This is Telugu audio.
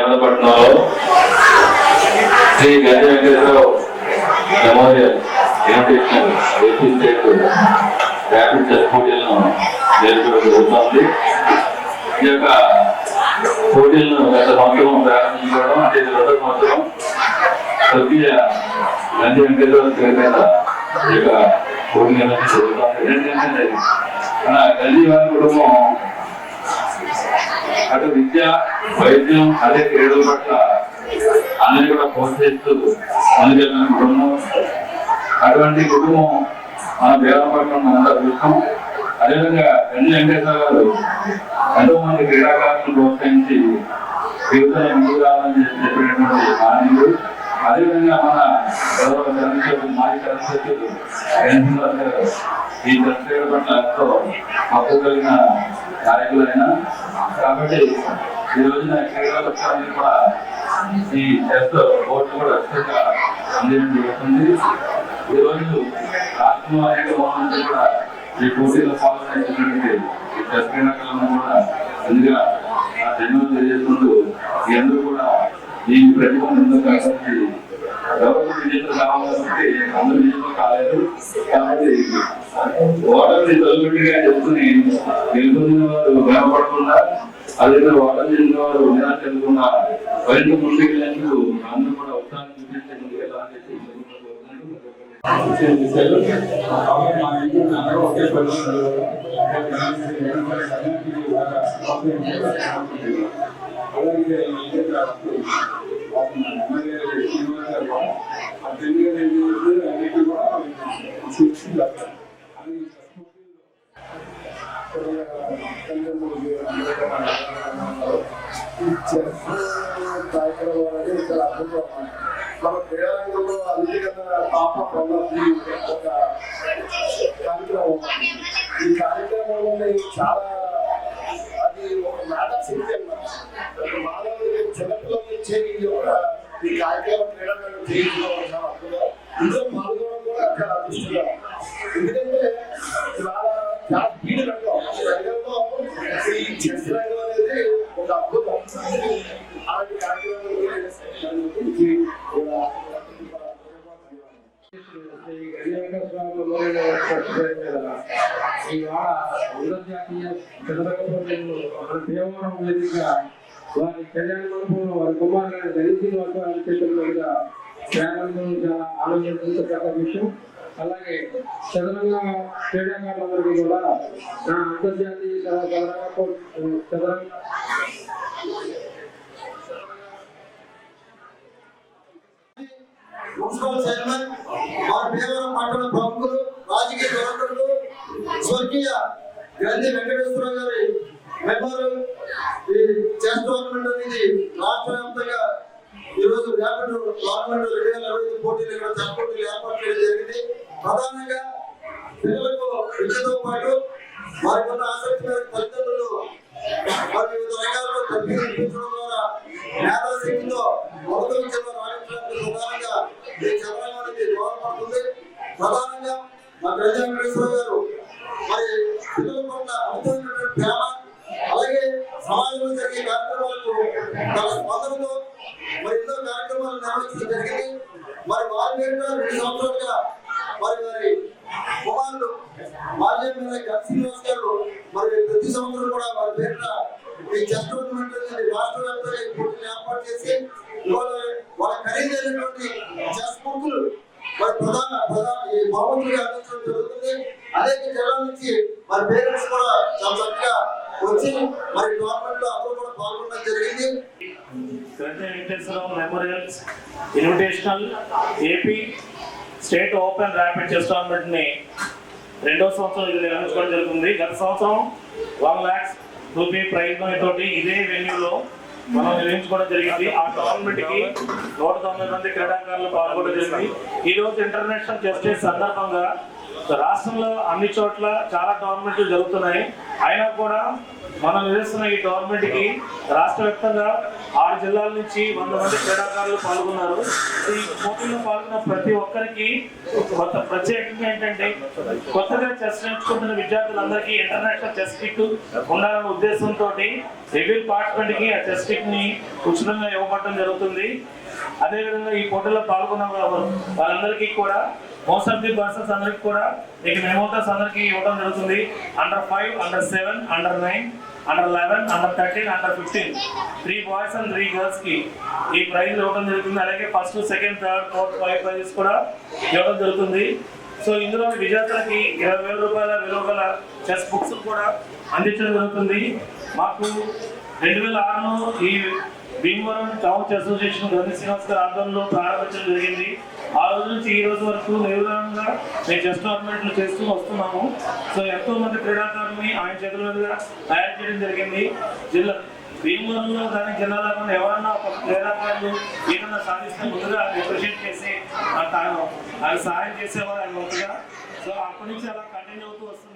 దేవరపట్నంలో Sri Gaja Venkatarao memorial A P state rapid పోటీలను జరపడం జరుగుతుంది ఈ యొక్క పోటీలను గత సంవత్సరం ప్రారంభించుకోవడం అంటే ఇది రెండో సంవత్సరం స్వర్గీయ గంజ వెంకటరావు పేరు మీద ఈ యొక్క పోటీ నిర్వహించి జరుగుతుంది. ఏంటంటే మన వారి కుటుంబం అటు విద్య వైద్యం అదే క్రీడల పట్ల అన్నీ కూడా ప్రోత్సహిస్తూ ముందుకెళ్ళిన కుటుంబం అటువంటి కుటుంబం మన దేవపట్నం మనందరూ అదృష్టం. అదేవిధంగా ఎన్ని వెంకటేశ్వర గారు ఎంతో మంది క్రీడాకారులను ప్రోత్సహించి జీవితంలో ముందుకు రావాలని చెప్పినటువంటి మానవుడు అదేవిధంగా మన గౌరవ చంద్రశేఖర్ మాజీ చంద్రశేఖర్ ఎన్టీఆర్ గారు ఈ చంద్రశేఖర్ పట్ల ఎంతో మక్కువ కలిగిన నాయకులైన కాబట్టి ఈ రోజున క్రీడా కూడా ఈ టెస్ట్ ఓట్లు కూడా అత్యంగా అందించడం జరుగుతుంది. ఈ రోజు రాష్ట్రంలో అనేక కూడా ఈ పోటీలో పాల్గొనేటువంటి ఈ టెస్ట్ క్రీడాకాలను కూడా ముందుగా నా ధన్యవాదాలు తెలియజేసుకుంటూ ఈ అందరూ కూడా ఈ ప్రతిభ ముందుకు కాబట్టి ఎవరు విజేతలు కావాలి కాబట్టి అందరూ విజేతలు కాలేదు. కాబట్టి ఓటమి తొలగట్టుగా చెప్తుని గెలుపొందిన వారు భయపడకుండా అదే ఓటమి చెందిన వారు నిరాశ చెందకుండా మరింత ముందుకెళ్ళేందుకు అందరూ కూడా ఉత్సాహం చూపించే ముందుకెళ్ళాలని చెప్పి అలాగే అనేది చాలా అద్భుతం మన పాప ప్రొన్నది ఒక కార్యక్రమం. ఈ కార్యక్రమంలో చాలా అది ఒక మేధా శక్తి అన్నమాట. మానవుడికి చిన్నపిల్లల నుంచే ఈ యొక్క ఈ కార్యక్రమం క్రీడారంగం చేయించుకోవడం చాలా అద్భుతం ఇందులో పాల్గొనడం కూడా చాలా ఎందుకంటే చాలా స్పీడ్ రంగం ఈ రంగంలో ఈ చెస్ రంగం అనేది ఒక అద్భుతం అలాంటి కార్యక్రమాలు ఇవాళ అంతర్జాతీయ చంద్రబాబు మన దేవవరం వేదిక వారి కళ్యాణ మండపంలో వారి కుమారులైన దళితులు వారి చేతుల మీదుగా ప్రారంభం చాలా ఆనందించగల విషయం అలాగే చదరంగ క్రీడాకారులందరికీ కూడా నా అంతర్జాతీయ చదరంగ చదరంగ మున్సిపల్ చైర్మన్ వారి భీమవరం పట్టణ ప్రముఖులు రాజకీయ ప్రవర్తకులు స్వర్గీయ గాంధీ వెంకటేశ్వర గారి మెంబరు ఈ చెస్ టోర్నమెంట్ అనేది రాష్ట్ర వ్యాప్తంగా ఈ ర్యాపిడ్ టోర్నమెంట్ రెండు వేల ఇరవై ఐదు పోటీలు ఇక్కడ చెస్ పోటీలు ఏర్పాటు చేయడం జరిగింది. ప్రధానంగా పిల్లలకు విద్యతో పాటు వారికి ఉన్న ఆసక్తి మేరకు తల్లిదండ్రులు వారి వివిధ రంగాల్లో తగ్గించడం ద్వారా మేధాశక్తితో మొదటి విద్యలో రాణించడానికి ప్రధానంగా ఈ చంద్రం అనేది దోహదపడుతుంది. ప్రధానంగా మా ప్రజా వెంకటేశ్వర గారు మరి పిల్లల పట్ల అమితమైనటువంటి ప్రేమ సమాజంలో జరిగే కార్యక్రమాలకు తన స్పందనతో మరి ఎన్నో కార్యక్రమాలు నిర్వహించడం జరిగింది. మరి వారి పేరున రెండు సంవత్సరాలుగా మరి వారి కుమారులు బాల్యం మీద గన్ శ్రీనివాస్ గారు మరి ప్రతి సంవత్సరం కూడా వారి పేరున ఈ చెస్ టోర్నమెంట్ అనేది రాష్ట్ర వ్యాప్తంగా పోటీలు ఏర్పాటు చేసి ఇవాళ వాళ్ళ ఖరీదైనటువంటి చెస్ బుక్కులు మరి ప్రధాన ప్రధాన ఈ బహుమతులుగా అందించడం జరుగుతుంది. అనేక జిల్లాల నుంచి మరి పేరెంట్స్ కూడా చాలా చక్కగా వచ్చి మరి టోర్నమెంట్లో అప్పుడు కూడా పాల్గొనడం జరిగింది. Memorials invitational A P state open rapid chess టోర్నమెంట్ని రెండో సంవత్సరం ఇది నిర్వహించుకోవడం జరుగుతుంది. గత సంవత్సరం one lakhs rupee prize money తోటి ఇదే వెన్యూలో మనం నిర్వహించుకోవడం జరిగింది. ఆ టోర్నమెంట్కి నూట తొమ్మిది మంది క్రీడాకారులు పాల్గొనడం జరిగింది. ఈ రోజు ఇంటర్నేషనల్ చెస్ డే సందర్భంగా రాష్ట్రంలో అన్ని చోట్ల చాలా టోర్నమెంట్లు జరుగుతున్నాయి. అయినా కూడా మనం నిలుస్తున్న ఈ టోర్నమెంట్కి రాష్ట్ర వ్యాప్తంగా ఆరు జిల్లాల నుంచి వంద మంది క్రీడాకారులు పాల్గొన్నారు. ఈ పోటీలో పాల్గొన్న ప్రతి ఒక్కరికి కొత్త ప్రత్యేకంగా ఏంటంటే కొత్తగా చెస్ నేర్చుకుంటున్న విద్యార్థులందరికీ ఇంటర్నేషనల్ చెస్ కిట్ ఉండాలనే ఉద్దేశంతో ఎవరి పార్టిసిపెంట్కి ఆ చెస్ కిట్ని ఉచితంగా ఇవ్వబడటం జరుగుతుంది. అదేవిధంగా ఈ పోటీలో పాల్గొన్న వాళ్ళందరికీ కూడా మోస్ట్ ఆఫ్ ది పర్సన్స్ అందరికి కూడా ఇక మెమోటర్స్ అందరికీ ఇవ్వడం జరుగుతుంది. Under five under seven under nine under eleven under thirteen under fifteen three boys and three గర్ల్స్కి ఈ ప్రైజ్ ఇవ్వడం జరుగుతుంది. అలాగే first second third fourth five prizes కూడా ఇవ్వడం జరుగుతుంది. సో ఇందులో విద్యార్థులకి ఇరవై వేల రూపాయల విలువ గల చెస్ బుక్స్ కూడా అందించడం జరుగుతుంది. మాకు రెండు వేల ఆరులో ఈ భీమవరం టౌన్ అసోసియేషన్ గంధి శ్రీనివాస్ గారి ఆధ్వర్యంలో ప్రారంభించడం జరిగింది. ఆ రోజు నుంచి ఈ రోజు వరకు నిరంతరంగా మేము చెస్ టోర్నమెంట్లు చేస్తూ వస్తున్నాము. సో ఎంతో మంది క్రీడాకారుల్ని ఆయన చేతుల మీదుగా తయారు చేయడం జరిగింది. జిల్లా భీమవరంలో కానీ జిల్లాలో కానీ ఎవరన్నా ఒక క్రీడాకారులు ఏదన్నా సాధిస్తే ముందుగా అప్రిషియేట్ చేసి ఆ తాను ఆయన సహాయం చేసేవారు ఆయన ముందుగా సో అప్పటి నుంచి అలా కంటిన్యూ అవుతూ వస్తుంది